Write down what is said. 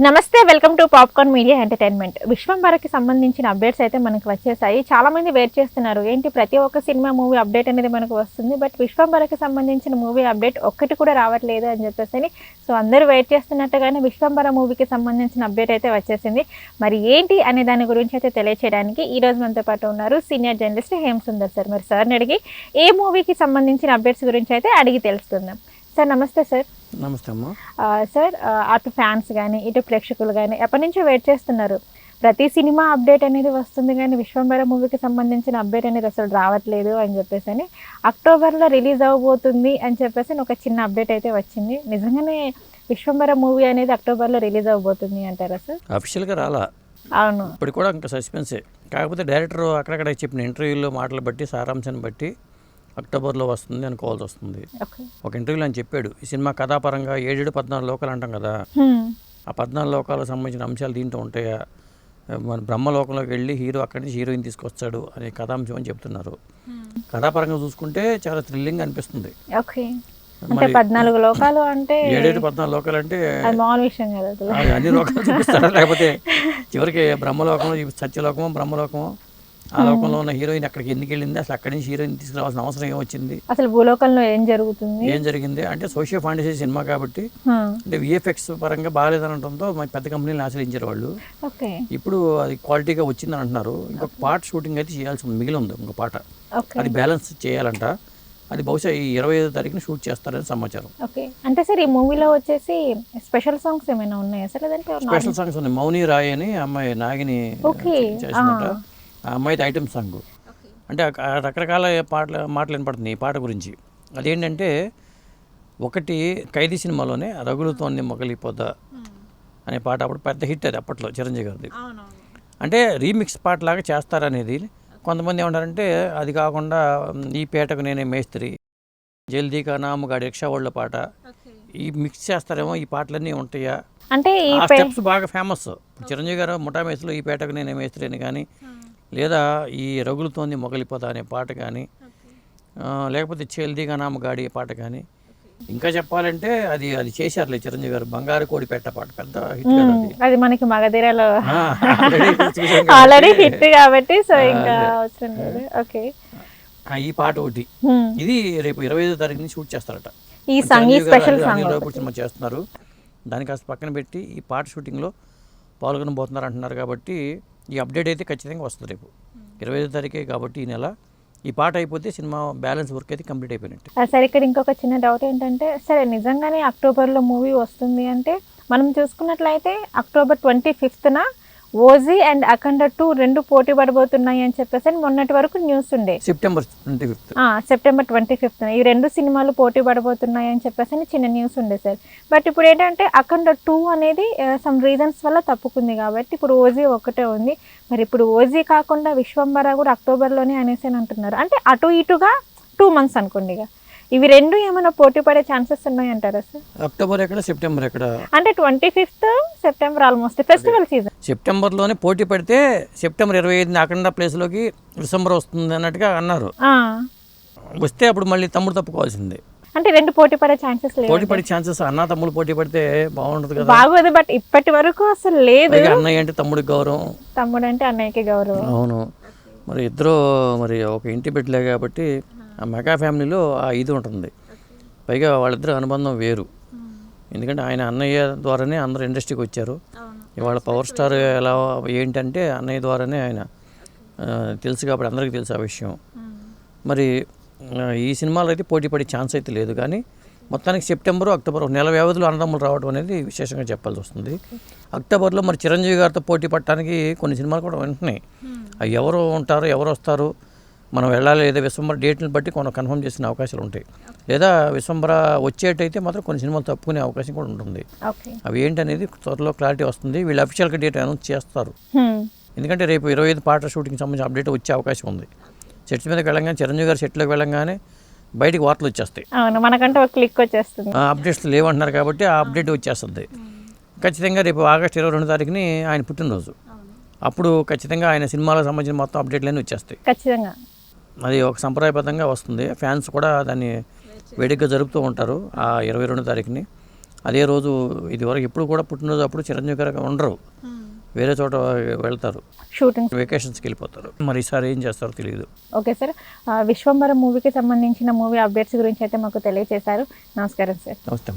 నమస్తే welcome to popcorn media entertainment. విశ్వంబరకి సంబంధించిన updates అయితే మనకు వచ్చేసాయి. చాలామంది వెయిట్ చేస్తున్నారు. ఏంటి ప్రతి ఒక్క సినిమా మూవీ అప్డేట్ అనేది మనకు వస్తుంది. బట్ విశ్వంబరకి సంబంధించిన మూవీ అప్డేట్ ఒక్కటి కూడా రావట్లేదు అని చెప్పేసి సో అందరూ వెయిట్ చేస్తున్నట్టుగానే విశ్వంబర మూవీకి సంబంధించిన అప్డేట్ అయితే వచ్చేసింది. మరి ఏంటి అనే దాని గురించి అయితే తెలియచేయడానికి ఈ రోజు మనతో పాటు ఉన్నారు senior journalist Hem Sundar sir. మరి సార్ని అడిగి ఏ మూవీకి సంబంధించిన అప్డేట్స్ గురించి అయితే అడిగి తెలుసుకుందాం. సార్ నమస్తే సార్. నమస్తే అమ్మ. సార్ అటు ఫ్యాన్స్ కానీ ఇటు ప్రేక్షకులు కానీ ఎప్పటి నుంచో వెయిట్ చేస్తున్నారు? ప్రతి సినిమా అప్డేట్ అనేది వస్తుంది కానీ విశ్వంబర మూవీకి సంబంధించిన అప్డేట్ అనేది అసలు రావట్లేదు అని చెప్పేసి అని అక్టోబర్లో రిలీజ్ అవ్వబోతుంది అని చెప్పేసి ఒక చిన్న అప్డేట్ అయితే వచ్చింది. నిజంగానే విశ్వంబర మూవీ అనేది అక్టోబర్లో రిలీజ్ అవ్వబోతుంది అంటారా సార్? అఫీషియల్గా రాలా. అవును. ఇప్పుడు కూడా ఇంకా సస్పెన్సే కాకపోతే డైరెక్టర్ అక్కడక్కడ చెప్పిన ఇంటర్వ్యూలో మాటలు బట్టి సారాంశాన్ని బట్టి అక్టోబర్లో వస్తుంది అనుకోవాల్సి వస్తుంది. ఒక ఇంటర్వ్యూలో ఆయన చెప్పాడు ఈ సినిమా కథాపరంగా ఏడేడు పద్నాలుగు లోకాలు అంటాం కదా. ఆ పద్నాలుగు లోకాలకు సంబంధించిన అంశాలు దీంట్లో ఉంటాయా? మన బ్రహ్మలోకంలోకి వెళ్ళి హీరో అక్కడి నుంచి హీరోయిన్ తీసుకొస్తాడు అనే కథాంశం అని చెప్తున్నారు. కథాపరంగా చూసుకుంటే చాలా థ్రిల్లింగ్ అనిపిస్తుంది. అంటే పద్నాలుగు లోకాలు అంటే ఏడేడు పద్నాలుగు లోకాలు అంటే అది మామూలు విషయం కదా అసలు ఆ, అన్ని లోకాలు చూపిస్తారా? లేకపోతే చివరికి బ్రహ్మలోకంలో చూపి సత్యలోకమో బ్రహ్మలోకమో? ఆ లోకంలో ఉన్న హీరోయిన్ అక్కడికి ఎందుకు వెళ్ళింది? అసలు అక్కడి నుంచి హీరోయిన్ తీసుకురావాల్సిన అవసరం ఏమొచ్చింది అసలు భూలోకంలో ఏం జరుగుతుంది? ఏం జరిగింది? అంటే సోషియో ఫాంటసీ సినిమా కాబట్టి. అంటే విఎఫ్ఎక్స్ పరంగా బాగాలేదనడంతో పెద్ద కంపెనీలు ఆశ్రయించారు వాళ్ళు. ఇప్పుడు అది క్వాలిటీగా వచ్చిందని అంటున్నారు. ఇంకొక పార్ట్ షూటింగ్ అయితే చేయాల్సి ఉంది. మిగిలి ఉంది ఇంకొక పాట. అది బ్యాలెన్స్ చేయాలంట. అది బహుశా ఈ ఇరవై ఐదో తారీఖున షూట్ చేస్తారని సమాచారం. ఓకే. అంటే సార్ ఈ మూవీలో వచ్చేసి స్పెషల్ సాంగ్స్ ఏమైనా ఉన్నాయా సార్? లేదంటే స్పెషల్ సాంగ్స్ ఉన్నాయి. మౌని రాయ్ అని అమ్మాయి నాగిని ఓకే. అమ్మాయిది ఐటమ్ సాంగ్. అంటే రకరకాల పాటలు మాటలు వినపడుతుంది ఈ పాట గురించి. అదేంటంటే ఒకటి ఖైదీ సినిమాలోనే రగులుతోంది మొగలిపోద్ద అనే పాట అప్పుడు పెద్ద హిట్ అది అప్పట్లో చిరంజీవి గారిది. అంటే రీమిక్స్ పాట లాగా చేస్తారనేది. కొంతమంది ఏమంటారంటే అది కాకుండా ఈ పేటకు నేనే మేస్త్రి జల్దీకా నాముగాడి రిక్షా వాళ్ళ పాట ఈ మిక్స్ చేస్తారేమో ఈ పాటలన్నీ ఉంటాయా? అంటే స్టెప్స్ బాగా ఫేమస్. చిరంజీవి గారు ముఠా మేస్లో ఈ పేటకు నేను మేస్త్రి అని కానీ లేదా ఈ రగులుతోంది మొగలిపోతా అనే పాట కానీ లేకపోతే చేల్దిగా నామ గాడి పాట కానీ ఇంకా చెప్పాలంటే అది అది చేశారులే చిరంజీవి గారు. బంగారు కోడి పెట్ట పాట పెద్ద హిట్ అది. మనకి మగధీరలో ఆల్రెడీ హిట్ కాబట్టి. సో ఇంకా అవసరం లేదు. ఓకే. ఈ పాట ఒకటి. ఇది రేపు ఇరవై ఐదో తారీఖుని షూట్ చేస్తారట. ఈ సాంగ్ స్పెషల్ సాంగ్ చేస్తున్నారు. దాన్ని కాస్త పక్కన పెట్టి ఈ పాట షూటింగ్లో పాల్గొనబోతున్నారు అంటున్నారు కాబట్టి ఈ అప్డేట్ అయితే ఖచ్చితంగా వస్తుంది రేపు. ఇరవై ఐదో తారీఖే కాబట్టి ఈ నెల. ఈ పాట అయిపోతే సినిమా బ్యాలెన్స్ వర్క్ అయితే కంప్లీట్ అయిపోయినట్టు. సరే ఇక్కడ ఇంకొక చిన్న డౌట్ ఏంటంటే సరే నిజంగానే అక్టోబర్లో మూవీ వస్తుంది అంటే మనం చూసుకున్నట్లయితే అక్టోబర్ ట్వంటీ ఫిఫ్త్న ఓజీ అండ్ అఖండ టూ రెండు పోటీ పడబోతున్నాయి అని చెప్పేసి అని మొన్నటి వరకు న్యూస్ ఉండే. September twenty fifth September twenty ఫిఫ్త్న ఈ రెండు సినిమాలు పోటీ పడబోతున్నాయి అని చెప్పేసి అని చిన్న న్యూస్ ఉండే సార్. బట్ ఇప్పుడు ఏంటంటే అఖండ టూ అనేది సమ్ రీజన్స్ వల్ల తప్పుకుంది కాబట్టి ఇప్పుడు ఓజీ ఒక్కటే ఉంది. మరి ఇప్పుడు ఓజీ కాకుండా విశ్వంబర కూడా అక్టోబర్లోనే అనేసి అని అంటున్నారు. అంటే అటు ఇటుగా టూ మంత్స్ అనుకోండి ఇక. ఇవి రెండు ఏమైనా పోటీ పడే ఛాన్సెస్ ఉన్నాయంటారా సార్? అక్టోబర్ ఎక్కడ సెప్టెంబర్ ఎక్కడ? అంటే twenty fifth September almost festival season. సెప్టెంబర్లోనే పోటీ పడితే సెప్టెంబర్ ఇరవై ఐదున అఖండ ప్లేస్లోకి డిసెంబర్ వస్తుంది అన్నట్టుగా అన్నారు. వస్తే అప్పుడు మళ్ళీ తమ్ముడు తప్పుకోవాల్సిందే. అంటే రెండు పోటీ పడే ఛాన్సెస్ లేవు పోటీ పడే ఛాన్సెస్ అన్న తమ్ముడు పోటీ పడితే బాగుంటుంది కదా. బాగోదు బట్ ఇప్పటి వరకు అసలు లేదు. అన్నయ్య అంటే తమ్ముడికి గౌరవం. తమ్ముడు అంటే అన్నయ్యకి గౌరవం. అవును. మరి ఇద్దరు మరి ఒక ఇంటి బిడ్డలే కాబట్టి ఆ మెగా ఫ్యామిలీలో ఆ ఇది ఉంటుంది. పైగా వాళ్ళిద్దరు అనుబంధం వేరు. ఎందుకంటే ఆయన అన్నయ్య ద్వారానే అందరూ ఇండస్ట్రీకి వచ్చారు. ఇవాళ పవర్ స్టార్ ఎలా ఏంటంటే అన్నయ్య ద్వారానే ఆయన తెలుసు కాబట్టి అందరికీ తెలుసు ఆ విషయం. మరి ఈ సినిమాలో అయితే పోటీ పడే ఛాన్స్ అయితే లేదు. కానీ మొత్తానికి సెప్టెంబర్ అక్టోబర్ నెల వ్యవధిలో అన్నదమ్ములు రావడం అనేది విశేషంగా చెప్పాల్సి వస్తుంది. అక్టోబర్లో మరి చిరంజీవి గారితో పోటీ పడటానికి కొన్ని సినిమాలు కూడా ఉంటున్నాయి. అవి ఎవరు ఉంటారు ఎవరు వస్తారు మనం వెళ్ళాలి లేదా విశ్వంబర డేట్ని బట్టి కొన్ని కన్ఫర్మ్ చేసిన అవకాశాలు ఉంటాయి. లేదా విశ్వంబర వచ్చేటైతే మాత్రం కొన్ని సినిమాలు తప్పుకునే అవకాశం కూడా ఉంటుంది. అవి ఏంటనేది త్వరలో క్లారిటీ వస్తుంది. వీళ్ళు అఫీషియల్గా డేట్ అనౌన్స్ చేస్తారు. ఎందుకంటే రేపు ఇరవై ఐదు పాట షూటింగ్ సంబంధించిన అప్డేట్ వచ్చే అవకాశం ఉంది. సెట్స్ మీదకి వెళ్ళంగానే చిరంజీవి గారు సెట్లోకి వెళ్ళంగానే బయటికి వార్తలు వచ్చేస్తాయి. అవును మనకంటే ఒక క్లిక్ వచ్చేస్తుంది. అప్డేట్స్ లేవంటున్నారు కాబట్టి ఆ అప్డేట్ వచ్చేస్తుంది. ఖచ్చితంగా రేపు ఆగస్ట్ ఇరవై రెండు తారీఖుని ఆయన పుట్టినరోజు. అప్పుడు ఖచ్చితంగా ఆయన సినిమాలకు సంబంధించిన మొత్తం అప్డేట్లన్నీ వచ్చేస్తాయి. ఖచ్చితంగా. అది ఒక సంప్రదాయబద్ధంగా వస్తుంది. ఫ్యాన్స్ కూడా దాన్ని వేడిగ్గా జరుపుతూ ఉంటారు ఆ ఇరవై రెండు తారీఖుని. అదే రోజు ఇది వరకు ఎప్పుడు కూడా పుట్టినరోజు అప్పుడు చిరంజీవి గారు ఉండరు. వేరే చోట వెళ్తారు. షూటింగ్. వెకేషన్స్కి వెళ్ళిపోతారు. మరి ఈసారి ఏం చేస్తారో తెలియదు ఓకే సార్. విశ్వంబర మూవీకి సంబంధించిన మూవీ అప్డేట్స్ గురించి అయితే మాకు తెలియజేశారు నమస్కారం సార్. నమస్తే